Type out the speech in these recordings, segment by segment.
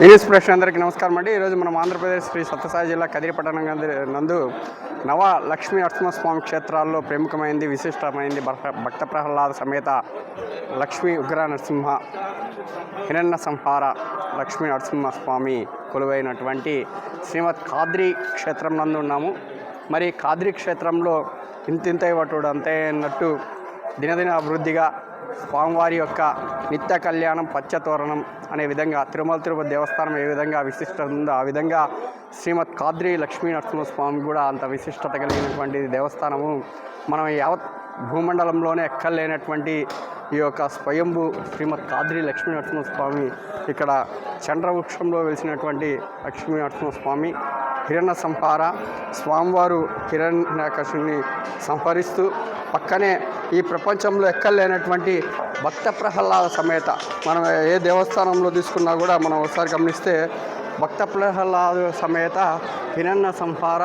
News fresh అందరికీ నమస్కారం అండి. ఈరోజు మనం ఆంధ్రప్రదేశ్ శ్రీ సత్యసాయి జిల్లా కదిరిపట్టణం నందు- నందు నవ లక్ష్మీ నరసింహస్వామి క్షేత్రాల్లో ప్రముఖమైంది విశిష్టమైంది భక్త భక్త ప్రహ్లాద సమేత లక్ష్మీ ఉగ్ర నరసింహ హిరణ్య సంహార లక్ష్మీ నరసింహస్వామి కొలువైనటువంటి శ్రీమద్ కాద్రి క్షేత్రం నందు ఉన్నాము. మరి కాద్రి క్షేత్రంలో ఇంతింతై వటుడు అంతే అన్నట్టు దినదిన అభివృద్ధిగా స్వామివారి యొక్క నిత్య కళ్యాణం పచ్చతోరణం అనే విధంగా తిరుమల తిరుపతి దేవస్థానం ఏ విధంగా విశిష్టత ఉందో ఆ విధంగా శ్రీమద్ కాద్రి లక్ష్మీ నరసింహస్వామి కూడా అంత విశిష్టత కలిగినటువంటి దేవస్థానము. మనం యావత్ భూమండలంలోనే ఎక్కలేనటువంటి ఈ యొక్క స్వయంభూ శ్రీమద్ కాద్రి లక్ష్మీ నరసింహస్వామి ఇక్కడ చంద్రవృక్షంలో వెలిసినటువంటి లక్ష్మీ నరసింహస్వామి హిరణ్య సంహార స్వామివారు హిరణ్యాకర్షుని సంహరిస్తూ పక్కనే ఈ ప్రపంచంలో ఎక్కలేనటువంటి భక్త ప్రహ్లాద సమేత మనం ఏ దేవస్థానంలో తీసుకున్నా కూడా మనం ఒకసారి గమనిస్తే భక్త ప్రహ్లాద సమేత హిరణ్య సంహార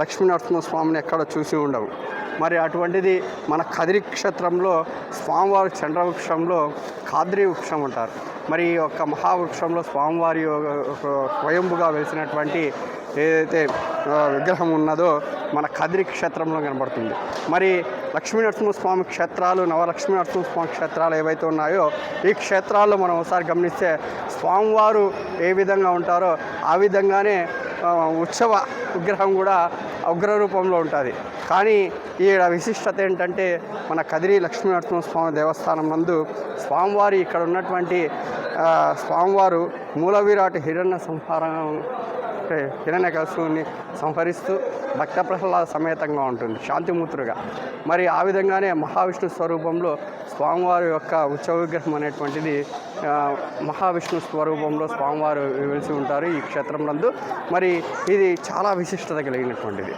లక్ష్మీనరసింహస్వామిని ఎక్కడ చూసి ఉండవు. మరి అటువంటిది మన కదిరి క్షేత్రంలో స్వామివారి చంద్రవృక్షంలో కాద్రి వృక్షం అంటారు. మరి ఈ యొక్క మహావృక్షంలో స్వామివారి యొక్క స్వయంభుగా వెలిసినటువంటి ఏదైతే విగ్రహం ఉన్నదో మన కదిరి క్షేత్రంలో కనబడుతుంది. మరి లక్ష్మీ నరసింహస్వామి క్షేత్రాలు నవలక్ష్మీ నరసింహస్వామి క్షేత్రాలు ఏవైతే ఉన్నాయో ఈ క్షేత్రాల్లో మనం ఒకసారి గమనిస్తే స్వామివారు ఏ విధంగా ఉంటారో ఆ విధంగానే ఉత్సవ విగ్రహం కూడా ఉగ్ర రూపంలో ఉంటుంది. కానీ ఈ విశిష్టత ఏంటంటే మన కదిరి లక్ష్మీ నరసింహస్వామి దేవస్థానం నందు స్వామివారి ఇక్కడ ఉన్నటువంటి స్వామివారు మూలవిరాట హిరణ్య సంహారం హిరణ్యకశుని సంహరిస్తూ భక్త ప్రహ్లాద సమేతంగా ఉంటుంది శాంతిమూర్తులుగా మరి ఆ విధంగానే మహావిష్ణు స్వరూపంలో స్వామివారి యొక్క ఉత్సవ విగ్రహం అనేటువంటిది మహావిష్ణు స్వరూపంలో స్వామివారు వెలిసి ఉంటారు ఈ క్షేత్రం నందు. మరి ఇది చాలా విశిష్టత కలిగినటువంటిది.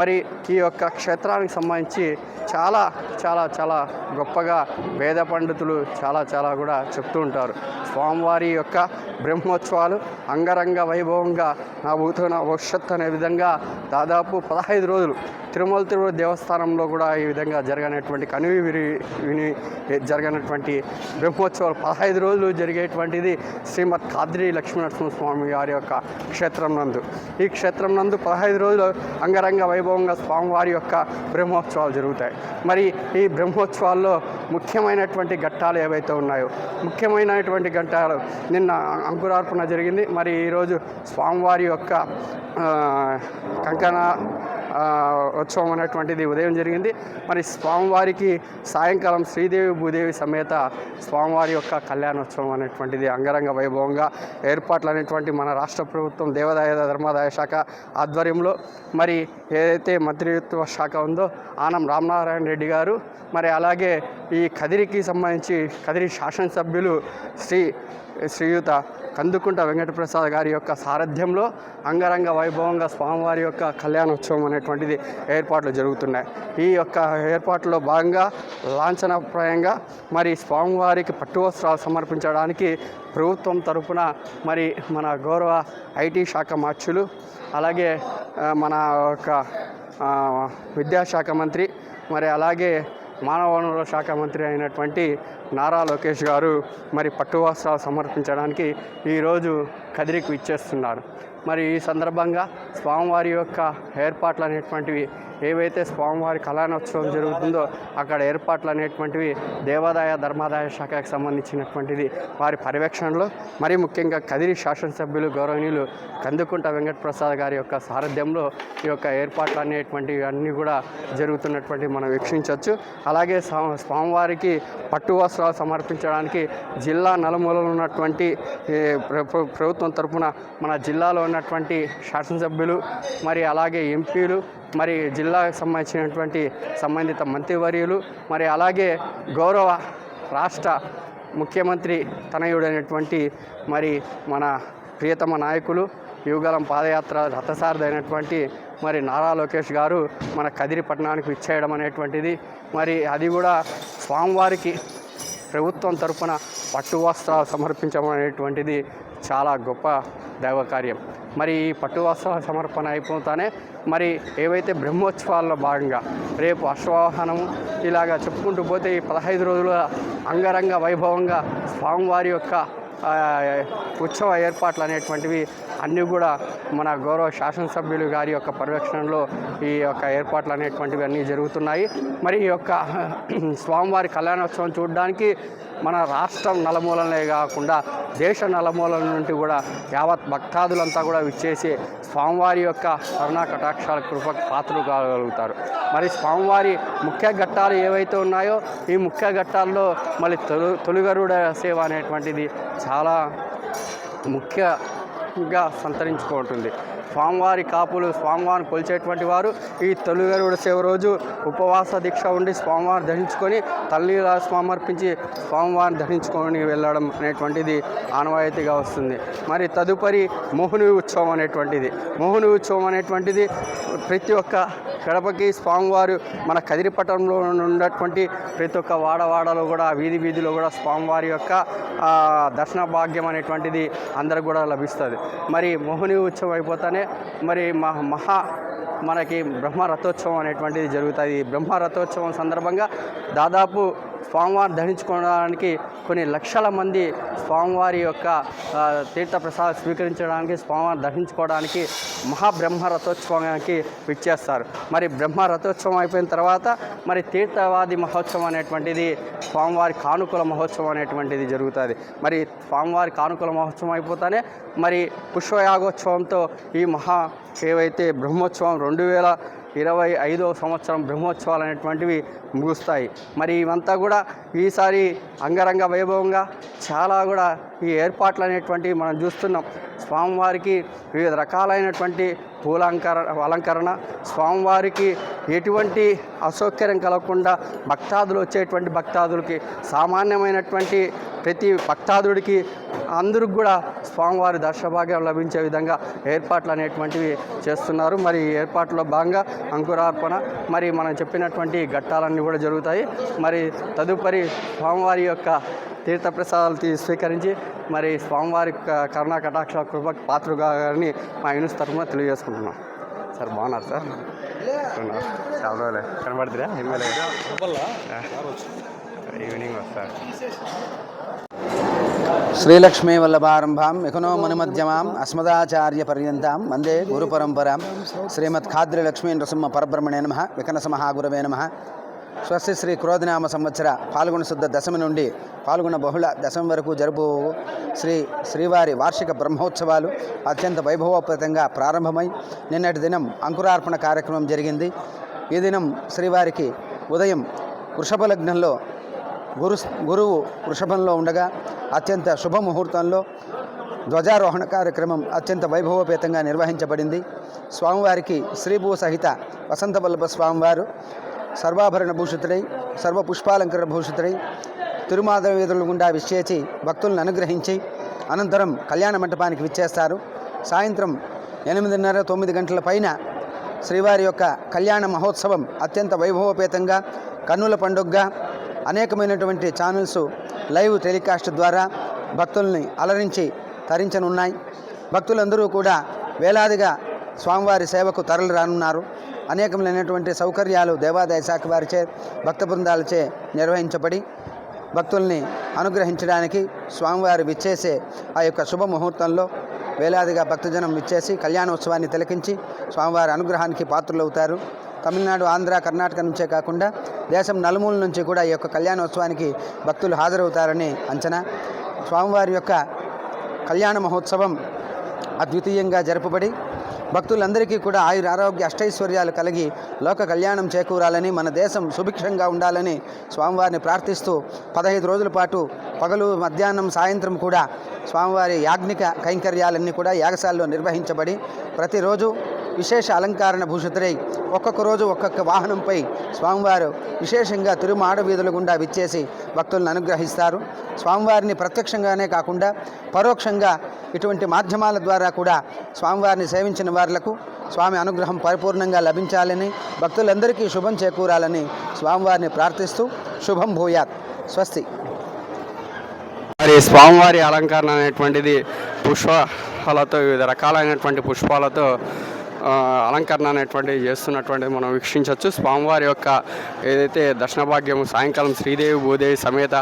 మరి ఈ యొక్క క్షేత్రానికి సంబంధించి చాలా చాలా చాలా గొప్పగా వేద పండితులు చాలా చాలా కూడా చెప్తూ ఉంటారు. స్వామివారి యొక్క బ్రహ్మోత్సవాలు అంగరంగ వైభవంగా నా భూతో నా భవిష్యత్ అనే విధంగా దాదాపు పదహైదు రోజులు తిరుమల తిరుపతి దేవస్థానంలో కూడా ఈ విధంగా జరగనటువంటి కనువి విరి విని జరగనటువంటి బ్రహ్మోత్సవాలు పదహైదు రోజులు జరిగేటువంటిది శ్రీమద్ కాద్రి లక్ష్మీనరసింహ స్వామి వారి యొక్క క్షేత్రం నందు. ఈ క్షేత్రం నందు పదహైదు రోజులు అంగరంగ వైభవంగా స్వామివారి యొక్క బ్రహ్మోత్సవాలు జరుగుతాయి. మరి ఈ బ్రహ్మోత్సవాల్లో ముఖ్యమైనటువంటి ఘట్టాలు ఏవైతే ఉన్నాయో ముఖ్యమైనటువంటి ఘట్టాలు నిన్న అంకురార్పణ జరిగింది. మరి ఈరోజు స్వామివారి యొక్క కంకణ ఉత్సవం అనేటువంటిది ఉదయం జరిగింది. మరి స్వామివారికి సాయంకాలం శ్రీదేవి భూదేవి సమేత స్వామివారి యొక్క కళ్యాణోత్సవం అనేటువంటిది అంగరంగ వైభవంగా ఏర్పాట్లు అనేటువంటి మన రాష్ట్ర ప్రభుత్వం దేవాదాయ ధర్మాదాయ శాఖ ఆధ్వర్యంలో మరి ఏదైతే మంత్రిత్వ శాఖ ఉందో ఆనం రామనారాయణ రెడ్డి గారు మరి అలాగే ఈ కదిరికి సంబంధించి కదిరి శాసనసభ్యులు శ్రీ శ్రీయుత కందుకుంట వెంకటప్రసాద్ గారి యొక్క సారథ్యంలో అంగరంగ వైభవంగా స్వామివారి యొక్క కళ్యాణోత్సవం అనేటువంటిది ఏర్పాట్లు జరుగుతున్నాయి. ఈ యొక్క ఏర్పాట్లో భాగంగా లాంఛనప్రాయంగా మరి స్వామివారికి పట్టువస్త్రాలు సమర్పించడానికి ప్రభుత్వం తరపున మరి మన గౌరవ ఐటీ శాఖ మార్చులు అలాగే మన యొక్క విద్యాశాఖ మంత్రి మరి అలాగే మానవ వనరుల శాఖ మంత్రి అయినటువంటి నారా లోకేష్ గారు మరి పట్టు వస్త్రాలు సమర్పించడానికి ఈరోజు కదిరికి ఇచ్చేస్తున్నారు. మరి ఈ సందర్భంగా స్వామివారి యొక్క ఏర్పాట్లు అనేటువంటివి ఏవైతే స్వామివారి కళానోత్సవం జరుగుతుందో అక్కడ ఏర్పాట్లు అనేటువంటివి దేవాదాయ ధర్మాదాయ శాఖకు సంబంధించినటువంటిది వారి పర్యవేక్షణలో మరి ముఖ్యంగా కదిరి శాసనసభ్యులు గౌరవనీయులు కందుకుంట వెంకటప్రసాద్ గారి యొక్క సారథ్యంలో ఈ యొక్క ఏర్పాట్లు అనేటువంటివి అన్నీ కూడా జరుగుతున్నటువంటి మనం వీక్షించవచ్చు. అలాగే స్వా- స్వామివారికి పట్టు వస్త్రాలు సమర్పించడానికి జిల్లా నలుమూలలు ఉన్నటువంటి ప్ర- ప్రభుత్వం తరఫున మన జిల్లాలో ఉన్నటువంటి శాసనసభ్యులు మరి అలాగే ఎంపీలు మరి జిల్లాకు సంబంధించినటువంటి సంబంధిత మంత్రివర్యులు మరి అలాగే గౌరవ రాష్ట్ర ముఖ్యమంత్రి తనయుడైనటువంటి మరి మన ప్రియతమ నాయకులు యువగలం పాదయాత్ర రథసారదైనటువంటి మరి నారా లోకేష్ గారు మన కదిరి పట్టణానికి విచ్చేయడం అనేటువంటిది. మరి అది కూడా స్వామివారికి ప్రభుత్వం తరఫున పట్టు వస్త్రాలు సమర్పించడం అనేటువంటిది చాలా గొప్ప దైవ కార్యం మరి ఈ పట్టు వస్త్రాల సమర్పణ అయిపోతానే మరి ఏవైతే బ్రహ్మోత్సవాల్లో భాగంగా రేపు అశ్వవాహనము ఇలాగా చెప్పుకుంటూ పోతే ఈ పదహైదు రోజుల అంగరంగ వైభవంగా స్వామివారి యొక్క ఉత్సవ ఏర్పాట్లు అనేటువంటివి అన్నీ కూడా మన గౌరవ శాసనసభ్యులు గారి యొక్క పర్యవేక్షణలో ఈ యొక్క ఏర్పాట్లు అనేటువంటివి అన్నీ జరుగుతున్నాయి. మరి ఈ యొక్క స్వామివారి కళ్యాణోత్సవం చూడడానికి మన రాష్ట్రం నలమూలనే కాకుండా దేశ నలమూలల నుండి కూడా యావత్ భక్తాదులంతా కూడా విచ్చేసి స్వామివారి యొక్క కరుణా కటాక్షాల కృప పాత్రలు కాగలుగుతారు. మరి స్వామివారి ముఖ్య ఘట్టాలు ఏవైతే ఉన్నాయో ఈ ముఖ్య ఘట్టాల్లో మళ్ళీ తొలి తొలిగరుడ సేవ అనేటువంటిది చాలా ముఖ్య ఆధ్యాత్మికంగా సంతరించుకుంటుంది స్వామివారి కాపులు స్వామివారిని కొలిచేటువంటి వారు ఈ తొలిగరుడు సేవ రోజు ఉపవాస దీక్ష ఉండి స్వామివారిని ధరించుకొని తల్లి సమర్పించి స్వామివారిని ధరించుకొని వెళ్ళడం అనేటువంటిది ఆనవాయితీగా వస్తుంది. మరి తదుపరి మోహిని ఉత్సవం అనేటువంటిది. మోహిని ఉత్సవం అనేటువంటిది ప్రతి ఒక్క గడపకి స్వామివారు మన కదిరిపట్టణంలో ఉన్నటువంటి ప్రతి ఒక్క వాడవాడలో కూడా వీధి వీధిలో కూడా స్వామివారి యొక్క దర్శన భాగ్యం అనేటువంటిది అందరికి కూడా లభిస్తుంది. మరి మోహిని ఉత్సవం అయిపోతానే మరి మహా మహా మనకి బ్రహ్మ రథోత్సవం అనేటువంటిది జరుగుతుంది బ్రహ్మ రథోత్సవం సందర్భంగా దాదాపు స్వామివారు ధరించుకోవడానికి కొన్ని లక్షల మంది స్వామివారి యొక్క తీర్థ తీర్థప్రసాదం స్వీకరించడానికి స్వామివారిని దర్శించుకోవడానికి మహాబ్రహ్మ రథోత్సవానికి విచ్చేస్తారు. మరి బ్రహ్మ రథోత్సవం అయిపోయిన తర్వాత మరి తీర్థవాది మహోత్సవం అనేటువంటిది స్వామివారి కానుకల మహోత్సవం అనేటువంటిది జరుగుతుంది. మరి స్వామివారి కానుకల మహోత్సవం అయిపోతానే మరి పుష్పయాగోత్సవంతో ఈ మహా ఏవైతే బ్రహ్మోత్సవం రెండు వేల ఇరవై ఐదో సంవత్సరం బ్రహ్మోత్సవాలు అనేటువంటివి ముగుస్తాయి. మరి ఇవంతా కూడా ఈసారి అంగరంగ వైభవంగా చాలా కూడా ఈ ఏర్పాట్లు అనేటువంటివి మనం చూస్తున్నాం. స్వామివారికి వివిధ రకాలైనటువంటి పూలంకర అలంకరణ స్వామివారికి ఎటువంటి అసౌకర్యం కలగకుండా భక్తాదులు వచ్చేటువంటి భక్తాదులకి సామాన్యమైనటువంటి ప్రతి భక్తాదుడికి అందరికి కూడా స్వామివారి దర్శభాగ్యం లభించే విధంగా ఏర్పాట్లు అనేటువంటివి చేస్తున్నారు. మరి ఏర్పాట్లో భాగంగా అంకురార్పణ మరి మనం చెప్పినటువంటి ఘట్టాలన్నీ కూడా జరుగుతాయి. మరి తదుపరి స్వామివారి యొక్క తీర్థప్రసాదాలు తీ స్వీకరించి మరి స్వామివారి కరుణా కటాక్ష కృప పాత్రగా గారిని మా యూనిస్ తరఫున తెలియజేసుకుంటున్నాం. సార్ బాగున్నారు సార్. చాలా రోజులే. కనబడుతురా ఎమ్మెల్యే ఈవినింగ్ వస్తారు శ్రీలక్ష్మీ వల్లభారంభాం యకునో మనుమధ్యమాం అస్మదాచార్య పర్యంతం వందే గురు పరంపరాం శ్రీమద్ ఖాద్రి లక్ష్మీ నృసింహ పరబ్రహ్మణే నమ వికనస మహాగురవే నమ స్వస్తి శ్రీ క్రోధనామ సంవత్సర పాల్గొన శుద్ధ దశమి నుండి పాల్గొన బహుళ దశమి వరకు జరుపు శ్రీ శ్రీవారి వార్షిక బ్రహ్మోత్సవాలు అత్యంత వైభవోపేతంగా ప్రారంభమై నిన్నటి దినం అంకురార్పణ కార్యక్రమం జరిగింది. ఈ దినం శ్రీవారికి ఉదయం వృషభ లగ్నంలో గురు గురువు వృషభంలో ఉండగా అత్యంత శుభముహూర్తంలో ధ్వజారోహణ కార్యక్రమం అత్యంత వైభవోపేతంగా నిర్వహించబడింది. స్వామివారికి శ్రీభూ సహిత వసంతవల్లభ స్వామివారు సర్వాభరణ భూషితుడై సర్వపుష్పాలంకర భూషితుడై తిరుమాధవీధుల గుండా విచ్చేచి భక్తులను అనుగ్రహించి అనంతరం కళ్యాణ మంటపానికి విచ్చేస్తారు. సాయంత్రం ఎనిమిదిన్నర తొమ్మిది గంటల పైన శ్రీవారి యొక్క కళ్యాణ మహోత్సవం అత్యంత వైభవోపేతంగా కన్నుల పండుగగా అనేకమైనటువంటి ఛానల్స్ లైవ్ టెలికాస్ట్ ద్వారా భక్తుల్ని అలరించి తరించనున్నాయి. భక్తులందరూ కూడా వేలాదిగా స్వామివారి సేవకు తరలి రానున్నారు. అనేకమైనటువంటి సౌకర్యాలు దేవాదాయ శాఖ వారిచే భక్త బృందాలచే నిర్వహించబడి భక్తుల్ని అనుగ్రహించడానికి స్వామివారు విచ్చేసే ఆ యొక్క శుభ ముహూర్తంలో వేలాదిగా భక్తజనం విచ్చేసి కళ్యాణోత్సవాన్ని తిలకించి స్వామివారి అనుగ్రహానికి పాత్రలవుతారు. తమిళనాడు ఆంధ్ర కర్ణాటక నుంచే కాకుండా దేశం నలుమూల నుంచి కూడా ఈ యొక్క కళ్యాణోత్సవానికి భక్తులు హాజరవుతారని అంచనా. స్వామివారి యొక్క కళ్యాణ మహోత్సవం అద్వితీయంగా జరపబడి భక్తులందరికీ కూడా ఆయుర ఆరోగ్య అష్టైశ్వర్యాలు కలిగి లోక కళ్యాణం చేకూరాలని మన దేశం సుభిక్షంగా ఉండాలని స్వామివారిని ప్రార్థిస్తూ పదహైదు రోజుల పాటు పగలు మధ్యాహ్నం సాయంత్రం కూడా స్వామివారి యాజ్ఞిక కైంకర్యాలన్నీ కూడా యాగశాలలో నిర్వహించబడి ప్రతిరోజు విశేష అలంకరణ భూషితులై ఒక్కొక్క రోజు ఒక్కొక్క వాహనంపై స్వామివారు విశేషంగా తిరుమాడ వీధుల గుండా విచ్చేసి భక్తులను అనుగ్రహిస్తారు. స్వామివారిని ప్రత్యక్షంగానే కాకుండా పరోక్షంగా ఇటువంటి మాధ్యమాల ద్వారా కూడా స్వామివారిని సేవించిన వారులకు స్వామి అనుగ్రహం పరిపూర్ణంగా లభించాలని భక్తులందరికీ శుభం చేకూరాలని స్వామివారిని ప్రార్థిస్తూ శుభం భూయాత్. స్వస్తి. మరి స్వామివారి అలంకరణ అనేటువంటిది పుష్పాలతో వివిధ రకాలైనటువంటి పుష్పాలతో అలంకరణ అనేటువంటిది చేస్తున్నటువంటి మనం వీక్షించవచ్చు. స్వామివారి యొక్క ఏదైతే దర్శనభాగ్యము సాయంకాలం శ్రీదేవి భూదేవి సమేత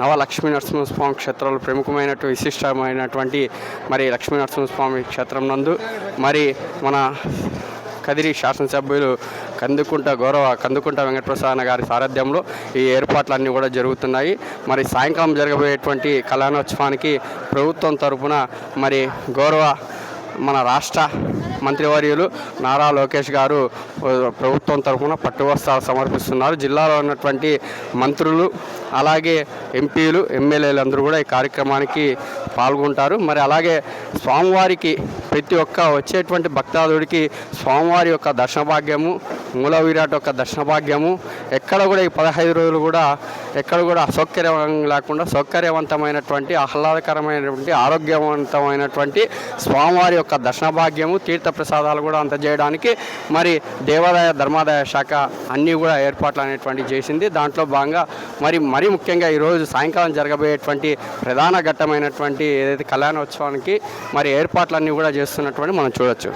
నవలక్ష్మీ నరసింహస్వామి క్షేత్రాలు ప్రముఖమైనటువంటి విశిష్టమైనటువంటి మరి లక్ష్మీ నరసింహస్వామి క్షేత్రం నందు మరి మన కదిరి శాసనసభ్యులు కందుకుంట గౌరవ కందుకుంట వెంకటప్రసాద్ గారి సారథ్యంలో ఈ ఏర్పాట్లన్నీ కూడా జరుగుతున్నాయి. మరి సాయంకాలం జరగబోయేటువంటి కళ్యాణోత్సవానికి ప్రభుత్వం తరఫున మరి గౌరవ మన రాష్ట్ర మంత్రివర్యులు నారా లోకేష్ గారు ప్రభుత్వం తరఫున పట్టు వస్త్రాలు సమర్పిస్తున్నారు. జిల్లాలో ఉన్నటువంటి మంత్రులు అలాగే ఎంపీలు ఎమ్మెల్యేలు అందరూ కూడా ఈ కార్యక్రమానికి పాల్గొంటారు. మరి అలాగే స్వామివారికి ప్రతి ఒక్క వచ్చేటువంటి భక్తాదుడికి స్వామివారి యొక్క దర్శన భాగ్యము మూల విరాట్ యొక్క దర్శన భాగ్యము ఎక్కడ కూడా ఈ పదహైదు రోజులు కూడా ఎక్కడ కూడా అసౌకర్యం లేకుండా సౌకర్యవంతమైనటువంటి ఆహ్లాదకరమైనటువంటి ఆరోగ్యవంతమైనటువంటి స్వామివారి యొక్క దర్శన భాగ్యము తీర్థ ప్రసాదాలు కూడా అందజేయడానికి మరి దేవాదాయ ధర్మాదాయ శాఖ అన్నీ కూడా ఏర్పాట్లు అనేటువంటి చేసింది. దాంట్లో భాగంగా మరి మరీ ముఖ్యంగా ఈరోజు సాయంకాలం జరగబోయేటువంటి ప్రధాన ఘట్టమైనటువంటి ఏదైతే కళ్యాణోత్సవానికి మరి ఏర్పాట్లన్నీ కూడా చేస్తున్నటువంటి మనం చూడొచ్చు.